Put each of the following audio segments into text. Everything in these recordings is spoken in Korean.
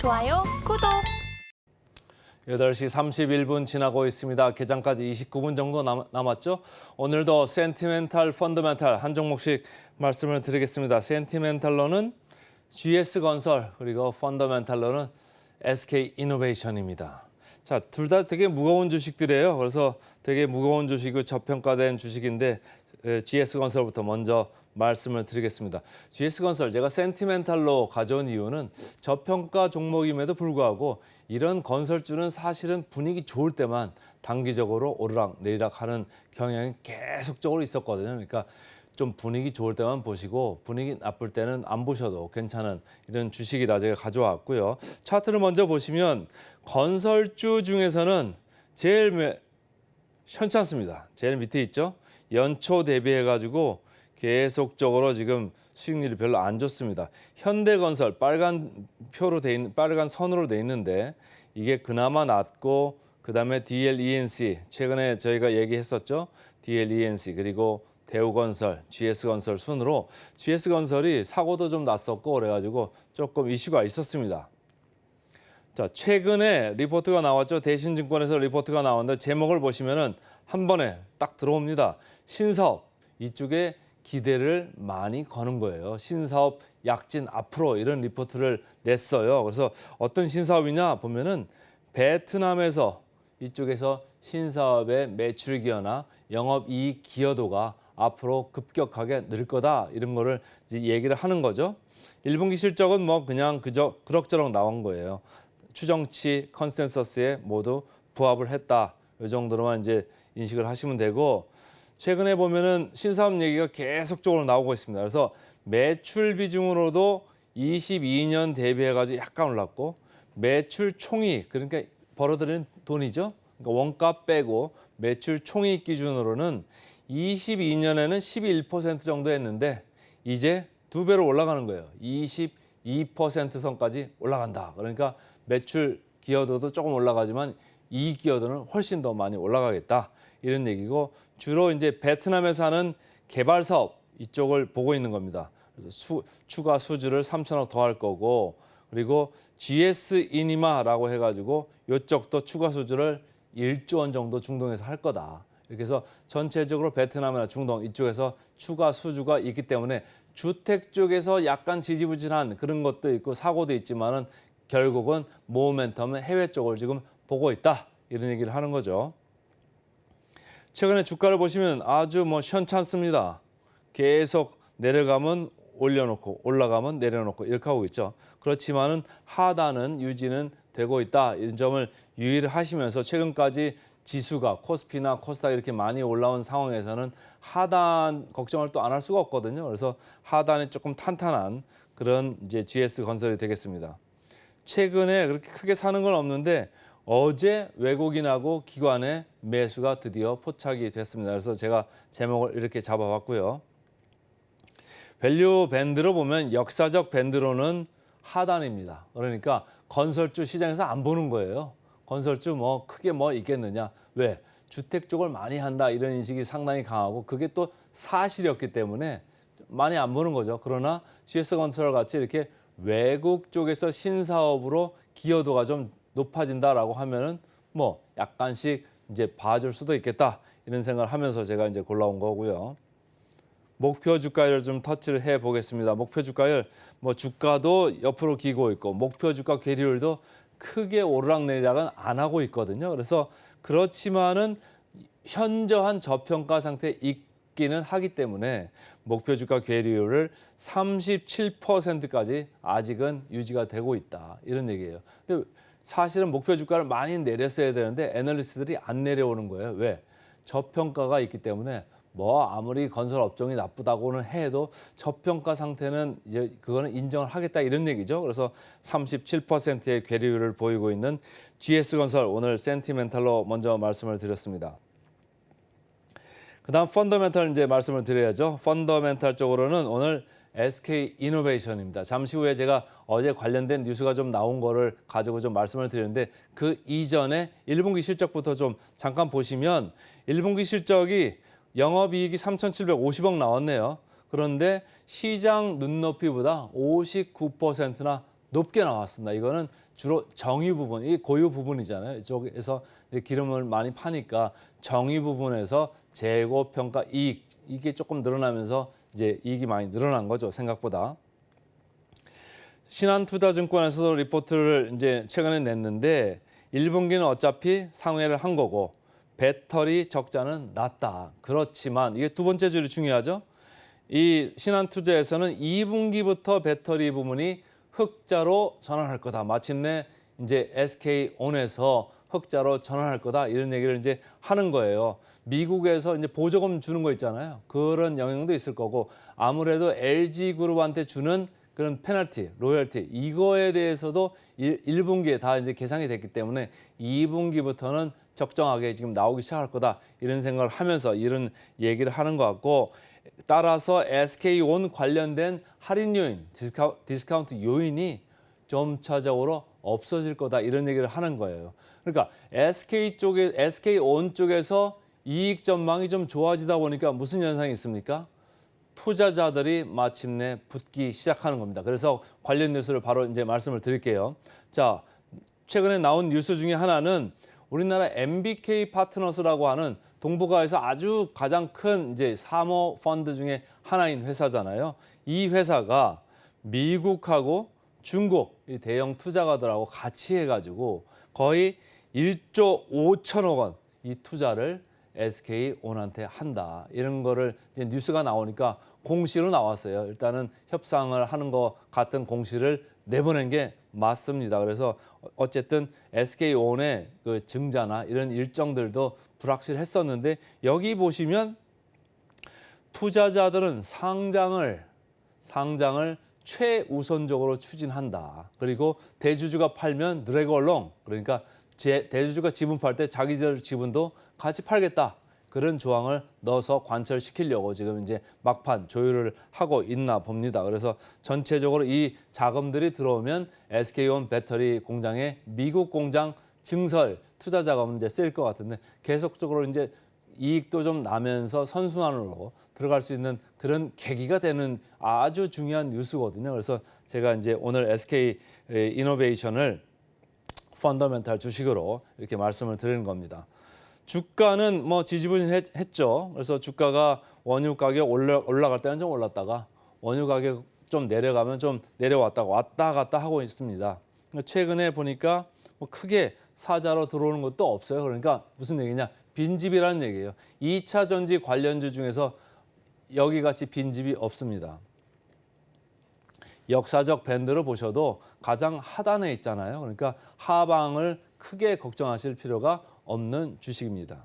좋아요, 구독. 8시 31분 지나고 있습니다. 개장까지 29분 정도 남, 남았죠. 오늘도 센티멘탈, 펀더멘탈 한 종목씩 말씀을 드리겠습니다. 센티멘탈로는 GS건설 그리고 펀더멘탈로는 SK이노베이션입니다. 자, 둘 다 되게 무거운 주식들이에요. 그래서 되게 무거운 주식이고 저평가된 주식인데 에, GS건설부터 먼저 말씀을 드리겠습니다. GS건설 제가 센티멘탈로 가져온 이유는 저평가 종목임에도 불구하고 이런 건설주는 사실은 분위기 좋을 때만 단기적으로 오르락 내리락 하는 경향이 계속적으로 있었거든요. 그러니까 좀 분위기 좋을 때만 보시고 분위기 나쁠 때는 안 보셔도 괜찮은 이런 주식이라 제가 가져왔고요. 차트를 먼저 보시면 건설주 중에서는 제일 매- 현찮습니다. 제일 밑에 있죠. 연초 대비해 가지고 계속적으로 지금 수익률이 별로 안 좋습니다. 현대건설 빨간 표로 돼 있는 빨간 선으로 돼 있는데 이게 그나마 낮고 그다음에 DLENC 최근에 저희가 얘기했었죠. DLENC 그리고 대우건설, GS건설 순으로 GS건설이 사고도 좀 났었고 그래가지고 조금 이슈가 있었습니다. 자, 최근에 리포트가 나왔죠. 대신증권에서 리포트가 나왔는데 제목을 보시면은 한 번에 딱 들어옵니다. 신사업 이쪽에 기대를 많이 거는 거예요. 신사업 약진 앞으로 이런 리포트를 냈어요. 그래서 어떤 신사업이냐 보면은 베트남에서 이쪽에서 신사업의 매출 기여나 영업 이익 기여도가 앞으로 급격하게 늘 거다 이런 거를 이제 얘기를 하는 거죠. 1분기 실적은 뭐 그냥 그저 그럭저럭 나온 거예요. 추정치 컨센서스에 모두 부합을 했다. 이 정도로만 이제 인식을 하시면 되고 최근에 보면은 신사업 얘기가 계속적으로 나오고 있습니다. 그래서 매출 비중으로도 22년 대비해 가지고 약간 올랐고 매출 총이익 그러니까 벌어들이는 돈이죠. 그러니까 원가 빼고 매출 총이익 기준으로는 22년에는 11% 정도 했는데 이제 두 배로 올라가는 거예요. 22% 선까지 올라간다. 그러니까 매출 기여도도 조금 올라가지만 이익 기여도는 훨씬 더 많이 올라가겠다. 이런 얘기고 주로 이제 베트남에서 하는 개발 사업 이쪽을 보고 있는 겁니다. 그래서 수, 추가 수주를 3천억 더 할 거고 그리고 GS 이니마라고 해가지고 이쪽도 추가 수주를 1조 원 정도 중동에서 할 거다. 이렇게 해서 전체적으로 베트남이나 중동 이쪽에서 추가 수주가 있기 때문에 주택 쪽에서 약간 지지부진한 그런 것도 있고 사고도 있지만은 결국은 모멘텀은 해외 쪽을 지금 보고 있다 이런 얘기를 하는 거죠. 최근에 주가를 보시면 아주 뭐 현찮습니다. 계속 내려가면 올려놓고 올라가면 내려놓고 이렇게 하고 있죠. 그렇지만은 하단은 유지는 되고 있다 이런 점을 유의를 하시면서 최근까지 지수가 코스피나 코스닥 이렇게 많이 올라온 상황에서는 하단 걱정을 또 안 할 수가 없거든요. 그래서 하단이 조금 탄탄한 그런 이제 GS 건설이 되겠습니다. 최근에 그렇게 크게 사는 건 없는데 어제 외국인하고 기관의 매수가 드디어 포착이 됐습니다. 그래서 제가 제목을 이렇게 잡아봤고요. 밸류 밴드로 보면 역사적 밴드로는 하단입니다. 그러니까 건설주 시장에서 안 보는 거예요. 건설주 뭐 크게 뭐 있겠느냐. 왜? 주택 쪽을 많이 한다 이런 인식이 상당히 강하고 그게 또 사실이었기 때문에 많이 안 보는 거죠. 그러나 GS건설 같이 이렇게 외국 쪽에서 신사업으로 기여도가 좀 높아진다라고 하면은 뭐 약간씩 이제 봐줄 수도 있겠다 이런 생각을 하면서 제가 이제 골라온 거고요. 목표 주가를 좀 터치를 해 보겠습니다. 목표 주가율 뭐 주가도 옆으로 기고 있고 목표 주가 괴리율도 크게 오르락내리락은 안 하고 있거든요. 그래서 그렇지만은 현저한 저평가 상태에 있 기는 하기 때문에 목표 주가 괴리율을 37%까지 아직은 유지가 되고 있다. 이런 얘기예요. 근데 사실은 목표 주가를 많이 내렸어야 되는데 애널리스트들이 안 내려오는 거예요. 왜? 저평가가 있기 때문에 뭐 아무리 건설 업종이 나쁘다고는 해도 저평가 상태는 이제 그거는 인정을 하겠다 이런 얘기죠. 그래서 37%의 괴리율을 보이고 있는 GS건설 오늘 센티멘탈로 먼저 말씀을 드렸습니다. 그다음 펀더멘탈 이제 말씀을 드려야죠. 펀더멘탈 쪽으로는 오늘 SK 이노베이션입니다. 잠시 후에 제가 어제 관련된 뉴스가 좀 나온 거를 가지고 좀 말씀을 드리는데 그 이전에 1분기 실적부터 좀 잠깐 보시면 1분기 실적이 영업이익이 3,750억 나왔네요. 그런데 시장 눈높이보다 59%나 높게 나왔습니다. 이거는 주로 정유 부분, 이 고유 부분이잖아요. 이쪽에서 기름을 많이 파니까 정유 부분에서 재고 평가 이익 이게 조금 늘어나면서 이제 이익이 많이 늘어난 거죠. 생각보다. 신한투자증권에서도 리포트를 이제 최근에 냈는데 1분기는 어차피 상회를 한 거고 배터리 적자는 낮다. 그렇지만 이게 두 번째 줄이 중요하죠. 이 신한투자에서는 2분기부터 배터리 부문이 흑자로 전환할 거다. 마침내 이제 SK온에서 흑자로 전환할 거다. 이런 얘기를 이제 하는 거예요. 미국에서 이제 보조금 주는 거 있잖아요. 그런 영향도 있을 거고 아무래도 LG 그룹한테 주는 그런 페널티, 로열티 이거에 대해서도 1, 1분기에 다 이제 계산이 됐기 때문에 2분기부터는 적정하게 지금 나오기 시작할 거다 이런 생각을 하면서 이런 얘기를 하는 것 같고 따라서 SK온 관련된 할인 요인, 디스카운트 요인이 점차적으로 없어질 거다 이런 얘기를 하는 거예요. 그러니까 SK 쪽에 SK온 쪽에서 이익 전망이 좀 좋아지다 보니까 무슨 현상이 있습니까? 투자자들이 마침내 붙기 시작하는 겁니다. 그래서 관련 뉴스를 바로 이제 말씀을 드릴게요. 자, 최근에 나온 뉴스 중에 하나는 우리나라 MBK 파트너스라고 하는 동북아에서 아주 가장 큰 이제 사모 펀드 중에 하나인 회사잖아요. 이 회사가 미국하고 중국 이 대형 투자가들하고 같이 해가지고 거의 1조 5천억 원 이 투자를 SK온한테 한다. 이런 거를 이제 뉴스가 나오니까 공시로 나왔어요. 일단은 협상을 하는 것 같은 공시를 내보낸 게 맞습니다. 그래서 어쨌든 SK온의 그 증자나 이런 일정들도 불확실했었는데 여기 보시면 투자자들은 상장을 상장을 최우선적으로 추진한다. 그리고 대주주가 팔면 드래그 얼롱 그러니까 제, 대주주가 지분 팔 때 자기들 지분도 같이 팔겠다. 그런 조항을 넣어서 관철시키려고 지금 이제 막판 조율을 하고 있나 봅니다. 그래서 전체적으로 이 자금들이 들어오면 SK온 배터리 공장의 미국 공장 증설 투자 자금은 이제 쓰일 것 같은데 계속적으로 이제 이익도 좀 나면서 선순환으로 들어갈 수 있는 그런 계기가 되는 아주 중요한 뉴스거든요. 그래서 제가 이제 오늘 SK 이노베이션을 펀더멘탈 주식으로 이렇게 말씀을 드리는 겁니다. 주가는 뭐 지지부진했죠. 그래서 주가가 원유 가격 올라, 올라갈 때는 좀 올랐다가 원유 가격 좀 내려가면 좀 내려왔다가 왔다 갔다 하고 있습니다. 최근에 보니까 뭐 크게 사자로 들어오는 것도 없어요. 그러니까 무슨 얘기냐? 빈집이라는 얘기예요. 2차 전지 관련주 중에서 여기 같이 빈집이 없습니다. 역사적 밴드를 보셔도 가장 하단에 있잖아요. 그러니까 하방을 크게 걱정하실 필요가 없는 주식입니다.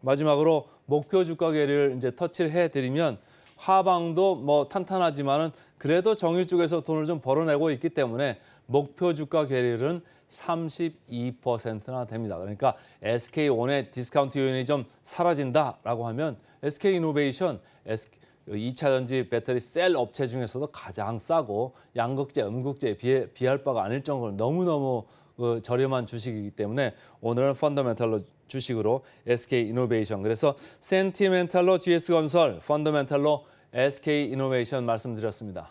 마지막으로 목표 주가 계를 이제 터치를 해드리면 하방도 뭐 탄탄하지만은 그래도 정유 쪽에서 돈을 좀 벌어내고 있기 때문에 목표 주가 계율은 32%나 됩니다. 그러니까 SK온의 디스카운트 요인이 좀 사라진다라고 하면 SK이노베이션, SK 2차 전지 배터리 셀 업체 중에서도 가장 싸고 양극재, 음극재에 비해, 비할 바가 아닐 정도로 너무너무 그 저렴한 주식이기 때문에 오늘은 펀더멘탈로 주식으로 SK 이노베이션 그래서 센티멘탈로 GS건설, 펀더멘탈로 SK 이노베이션 말씀드렸습니다.